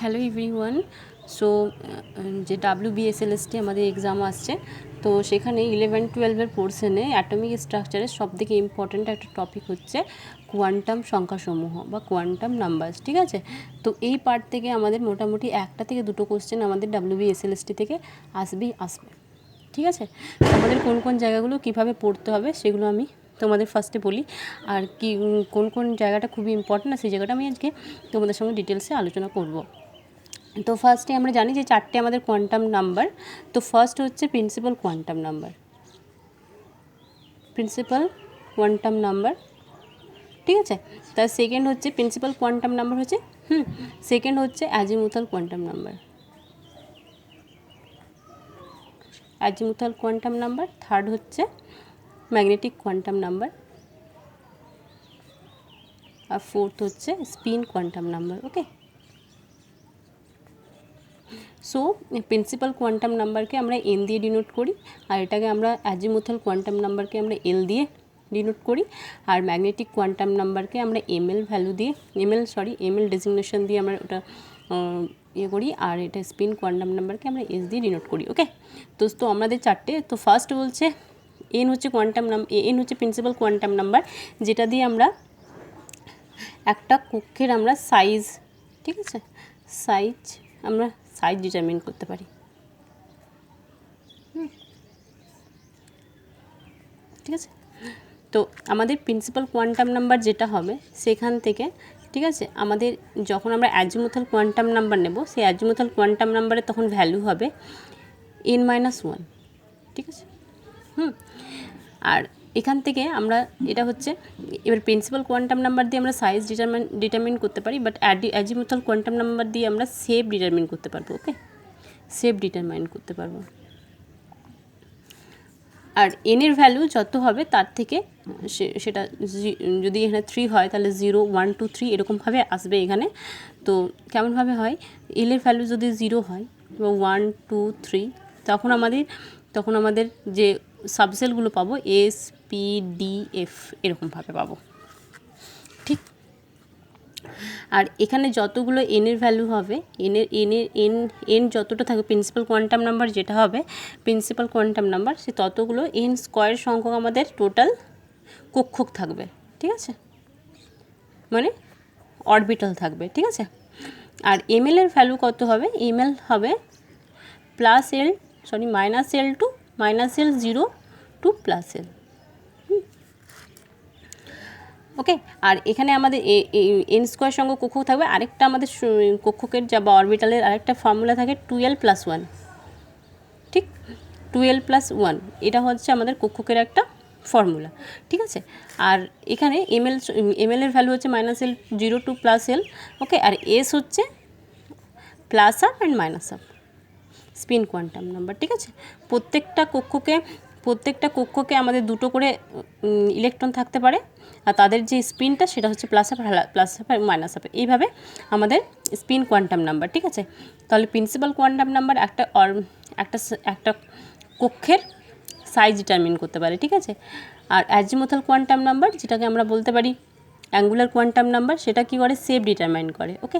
Hello everyone so যে W BSLST আমাদের exam আসছে, তো সেখানে ইলেভেন টুয়েলভের পোর্শনে অ্যাটমিক স্ট্রাকচারের সবথেকে ইম্পর্ট্যান্ট একটা টপিক হচ্ছে কোয়ান্টাম সংখ্যাসমূহ বা কোয়ান্টাম নাম্বারস ঠিক আছে? তো এই পার্ট থেকে আমাদের মোটামুটি একটা থেকে দুটো কোশ্চেন আমাদের ডাব্লিউ বিএসএলএসটি থেকে আসবেই, আসবে, ঠিক আছে? আমাদের কোন কোন জায়গাগুলো কীভাবে পড়তে হবে সেগুলো আমি তোমাদের ফার্স্টে বলি। আর কি কোন কোন জায়গাটা খুবই ইম্পর্ট্যান্ট সেই জায়গাটা আমি আজকে তোমাদের সঙ্গে ডিটেলসে আলোচনা করব। তো ফার্স্টে আমরা জানি যে চারটে আমাদের কোয়ান্টাম নাম্বার তো ফার্স্ট হচ্ছে principal quantum number principal quantum number ঠিক আছে? তার সেকেন্ড হচ্ছে প্রিন্সিপাল কোয়ান্টাম নাম্বার হচ্ছে, হুম সেকেন্ড হচ্ছে azimuthal quantum number azimuthal quantum number third হচ্ছে ম্যাগনেটিক কোয়ান্টাম নাম্বার আর ফোর্থ হচ্ছে spin quantum number okay so principal quantum নাম্বারকে আমরা এন দিয়ে ডিনোট করি, আর এটাকে আমরা অ্যাজিমুথাল কোয়ান্টাম নাম্বারকে আমরা এল দিয়ে ডিনোট করি, আর ম্যাগনেটিক কোয়ান্টাম নাম্বারকে আমরা এমএল ভ্যালু দিয়ে এমএল সরি এমএল ডেজিগনেশন দিয়ে আমরা ওটা ইয়ে করি, আর এটা স্পিন কোয়ান্টাম নাম্বারকে আমরা এস দিয়ে ডিনোট করি ওকে তো তো আমাদের চারটে, তো ফার্স্ট বলছে এন হচ্ছে কোয়ান্টাম নাম এন হচ্ছে প্রিন্সিপাল কোয়ান্টাম নাম্বার যেটা দিয়ে আমরা একটা কক্ষের আমরা সাইজ ঠিক আছে? সাইজ আমরা সাইজ ডিটারমিন করতে পারি। ঠিক আছে? তো আমাদের প্রিন্সিপাল কোয়ান্টাম নাম্বার যেটা হবে, সেখান থেকে, ঠিক আছে? আমাদের যখন আমরা অ্যাজিমুথাল কোয়ান্টাম নাম্বার নেব, সেই অ্যাজিমুথাল কোয়ান্টাম নাম্বারে তখন ভ্যালু হবে এন মাইনাস ওয়ান ঠিক আছে? হুম। আর এখান থেকে আমরা এটা হচ্ছে, এবার প্রিন্সিপাল কোয়ান্টাম নাম্বার দিয়ে আমরা সাইজ ডিটারমিন ডিটারমিন করতে পারি বাট অ্যাডি অ্যাজিমুথাল কোয়ান্টাম নাম্বার দিয়ে আমরা সেভ ডিটারমিন করতে পারব ওকে সেভ ডিটারমাইন করতে পারব। আর এনের ভ্যালু যত হবে তার থেকে সেটা যদি এখানে থ্রি হয় তাহলে জিরো ওয়ান টু থ্রি এরকমভাবে আসবে এখানে। তো কেমনভাবে হয়? এলের ভ্যালু যদি জিরো হয় বা ওয়ান টু থ্রি তখন আমাদের তখন আমাদের যে সাবসেলগুলো পাবো এস পি, ডি, এফ এরকমভাবে পাবো। ঠিক? আর এখানে যতগুলো এনের ভ্যালু হবে এনের এনের এন এন যতটা থাকবে প্রিন্সিপাল কোয়ান্টাম নাম্বার যেটা হবে প্রিন্সিপাল কোয়ান্টাম নাম্বার সে ততগুলো এন স্কোয়ার সংখ্যক আমাদের টোটাল কক্ষক থাকবে। ঠিক আছে? মানে অরবিটাল থাকবে। ঠিক আছে? আর এমএল এর ভ্যালু কত হবে? এমএল হবে plus L sorry minus L two minus L zero two plus L okay আর এখানে আমাদের এন স্কোয়ার সঙ্গে কক্ষক থাকবে। আরেকটা আমাদের কক্ষকের যা বা অরবিটালের আরেকটা ফর্মুলা থাকে টুয়েলভ প্লাস ওয়ান ঠিক? টুয়েলভ প্লাস ওয়ান এটা হচ্ছে আমাদের কক্ষকের একটা ফর্মুলা ঠিক আছে? আর এখানে এমএল এমএল এর ভ্যালু হচ্ছে minus L zero two plus L okay আর এস হচ্ছে plus up and minus up spin quantum number ঠিক আছে? প্রত্যেকটা কক্ষকে প্রত্যেকটা কক্ষকে আমাদের দুটো করে ইলেকট্রন থাকতে পারে। আর তাদের যে স্পিনটা সেটা হচ্ছে plus up plus up minus up এইভাবে আমাদের স্পিন কোয়ান্টাম নাম্বার ঠিক আছে? তাহলে প্রিন্সিপাল কোয়ান্টাম নাম্বার একটা অর একটা একটা কক্ষের সাইজ ডিটারমিন করতে পারে, ঠিক আছে? আর অ্যাজিমোথাল কোয়ান্টাম নাম্বার যেটাকে আমরা বলতে পারি অ্যাঙ্গুলার কোয়ান্টাম নাম্বার সেটা কি করে? সেভ ডিটারমাইন করে ওকে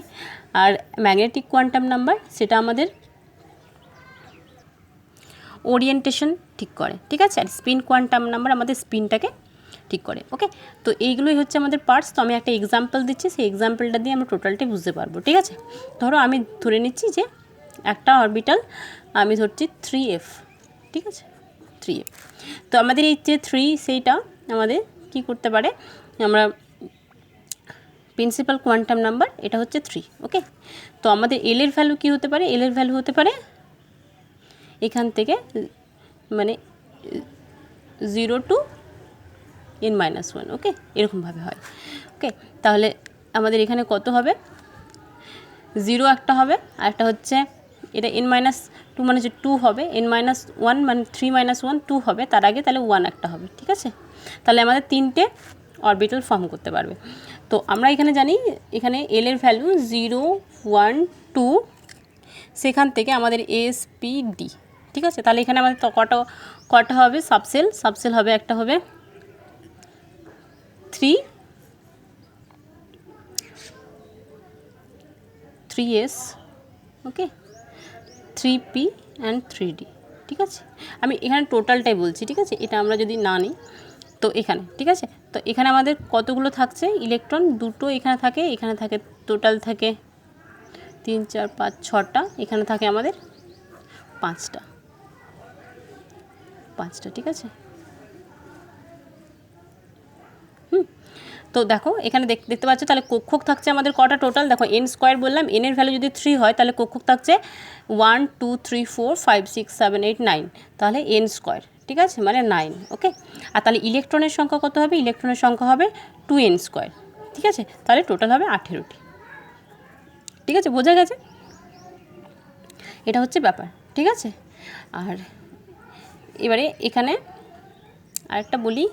আর ম্যাগনেটিক কোয়ান্টাম নাম্বার সেটা আমাদের ওরিয়েন্টেশন ঠিক করে, ঠিক আছে? আর স্পিন কোয়ান্টাম নাম্বার আমাদের স্পিনটাকে ঠিক করে ওকে তো এইগুলোই হচ্ছে আমাদের পার্টস তো আমি একটা এক্সাম্পল দিচ্ছি, সেই এক্সাম্পলটা দিয়ে আমরা টোটালটাই বুঝতে পারব, ঠিক আছে? ধরো আমি ধরে নিচ্ছি যে একটা অরবিটাল আমি ধরছি থ্রি এফ ঠিক আছে? থ্রি এফ তো আমাদের এই যে থ্রি সেইটা আমাদের কি করতে পারে? আমরা প্রিন্সিপাল কোয়ান্টাম নাম্বার এটা হচ্ছে থ্রি ওকে তো আমাদের এলের ভ্যালু কি হতে পারে? এলের ভ্যালু হতে পারে এখান থেকে মানে zero to N minus one okay এরকমভাবে হয় ওকে তাহলে আমাদের এখানে কত হবে? জিরো একটা হবে, আর একটা হচ্ছে এটা এন মাইনাস টু মানে হচ্ছে টু হবে এন মাইনাস ওয়ান মানে থ্রি মাইনাস ওয়ান টু হবে, তার আগে তাহলে ওয়ান একটা হবে, ঠিক আছে? তাহলে আমাদের তিনটে অরবিটাল ফর্ম করতে পারবে। তো আমরা এখানে জানি এখানে এল এর ভ্যালু জিরো ওয়ান টু সেখান থেকে আমাদের এস পি ডি ঠিক আছে? তাহলে এখানে আমাদের কটা কটা হবে? সাবসেল সাবসেল হবে একটা হবে three three S okay three P and three D ঠিক আছে? আমি এখানে টোটালটাই বলছি, ঠিক আছে? এটা আমরা যদি না নিই, তো এখানে, ঠিক আছে? তো এখানে আমাদের কতগুলো থাকছে? ইলেকট্রন দুটো এখানে থাকে এখানে থাকে টোটাল থাকে তিন, চার, পাঁচ, ছটা, এখানে থাকে আমাদের পাঁচটা। পাঁচটা, ঠিক আছে? হুম, তো দেখো, এখানে দেখ- দেখতে পাচ্ছ, তাহলে কক্ষক থাকছে আমাদের কটা টোটাল দেখো এন স্কোয়ার বললাম এন এর ভ্যালু যদি থ্রি হয়, তাহলে কক্ষক থাকছে one two three four five six seven eight nine তাহলে এন স্কোয়ার ঠিক আছে? মানে নাইন ওকে আর তাহলে ইলেকট্রনের সংখ্যা কত হবে? ইলেকট্রনের সংখ্যা হবে টু এন স্কোয়ার ঠিক আছে? তাহলে টোটাল হবে আঠেরোটি, ঠিক আছে? বোঝা গেছে? এটা হচ্ছে ব্যাপার, ঠিক আছে? আর এবারে এখানে আরেকটা বলি।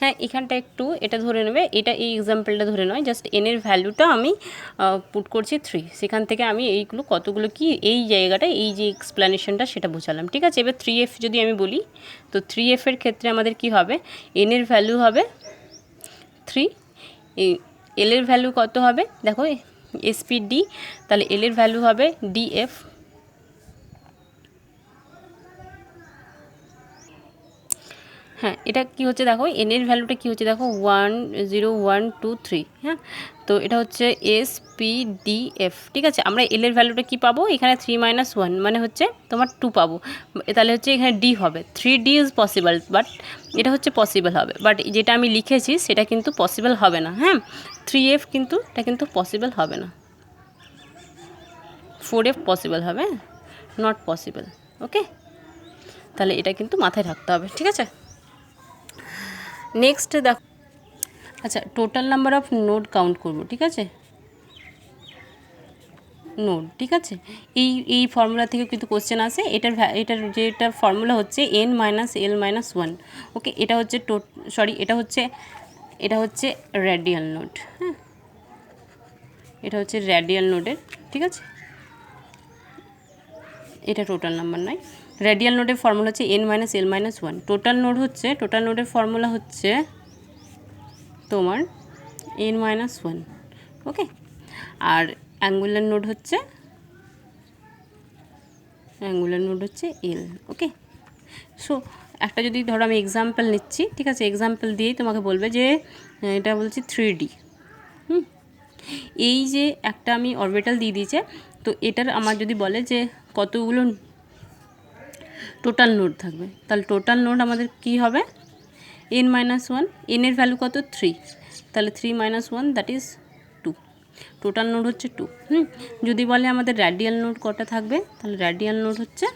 হ্যাঁ এখানটা একটু এটা ধরে নেবে। এটা এই এক্সাম্পলটা ধরে নয় জাস্ট এনের ভ্যালুটা আমি পুট করছি থ্রি সেখান থেকে আমি এইগুলো কতগুলো কি, এই জায়গাটা, এই যে এক্সপ্লানেশনটা সেটা বোঝালাম। ঠিক আছে? এবার থ্রি এফ যদি আমি বলি, তো থ্রি এফের ক্ষেত্রে আমাদের কি হবে? এনের ভ্যালু হবে থ্রি এলের ভ্যালু কত হবে? দেখো এসপি ডি তাহলে এলের ভ্যালু হবে ডিএফ হ্যাঁ এটা কি হচ্ছে দেখো এন এর ভ্যালুটা কি হচ্ছে দেখো one zero one two three হ্যাঁ? তো এটা হচ্ছে এস পি ডি এফ ঠিক আছে? আমরা এল এর ভ্যালুটা কি পাবো? এখানে থ্রি মাইনাস ওয়ান মানে হচ্ছে তোমার টু পাবো। তাহলে হচ্ছে এখানে ডি হবে। Three D is possible but এটা হচ্ছে পসিবল হবে। বাট যেটা আমি লিখেছি, সেটা কিন্তু পসিবল হবে না হ্যাঁ? থ্রি এফ কিন্তু, এটা কিন্তু পসিবল হবে না। ফোর এফ পসিবল হবে নট পসিবল ওকে তাহলে এটা কিন্তু মাথায় রাখতে হবে, ঠিক আছে? নেক্সট দেখো। আচ্ছা total number of node count করব, ঠিক আছে? নোড ঠিক আছে? এই এই ফর্মুলা থেকে কিন্তু কোশ্চেন আসে। এটার এটার যেটা ফর্মুলা হচ্ছে N minus L minus one okay এটা হচ্ছে টো সরি এটা হচ্ছে এটা হচ্ছে র্যাডিয়াল নোড হ্যাঁ? এটা হচ্ছে র্যাডিয়াল নোডের ঠিক আছে? এটা টোটাল নাম্বার নয়। রেডিয়াল নোডের ফর্মুলা হচ্ছে N minus L minus one total node হচ্ছে টোটাল নোডের ফর্মুলা হচ্ছে তোমার এন মাইনাস ওয়ান ওকে আর অ্যাঙ্গুলার নোড হচ্ছে অ্যাঙ্গুলার নোড হচ্ছে এল ওকে সো একটা যদি ধরো আমি এক্সাম্পল নিচ্ছি, ঠিক আছে? এক্সাম্পল দিয়েই তোমাকে বলবে যে এটা বলছি থ্রি ডি হুম? এই যে একটা আমি অরবিটাল দিয়ে দিয়েছে, তো এটার আমার যদি বলে যে কতগুলো টোটাল নোড থাকবে। তাহলে টোটাল নোড আমাদের কি হবে? এন মাইনাস ওয়ান এনের ভ্যালু কত? থ্রি তাহলে three minus one that is two total node হচ্ছে টু হুম? যদি বলে আমাদের র্যাডিয়াল নোড কটা থাকবে? তাহলে র্যাডিয়াল নোড হচ্ছে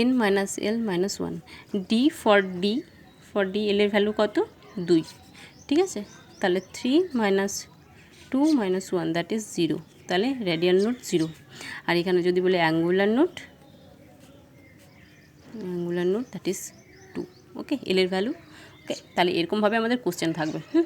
N minus L minus one D for D for D এলের value কত? দুই। ঠিক আছে? তাহলে three minus two minus one that is zero তাহলে রেডিয়াল নোট জিরো আর এখানে যদি বলে angular node angular node that is two okay এলের value okay তাহলে এরকমভাবে আমাদের কোশ্চেন থাকবে, হুম?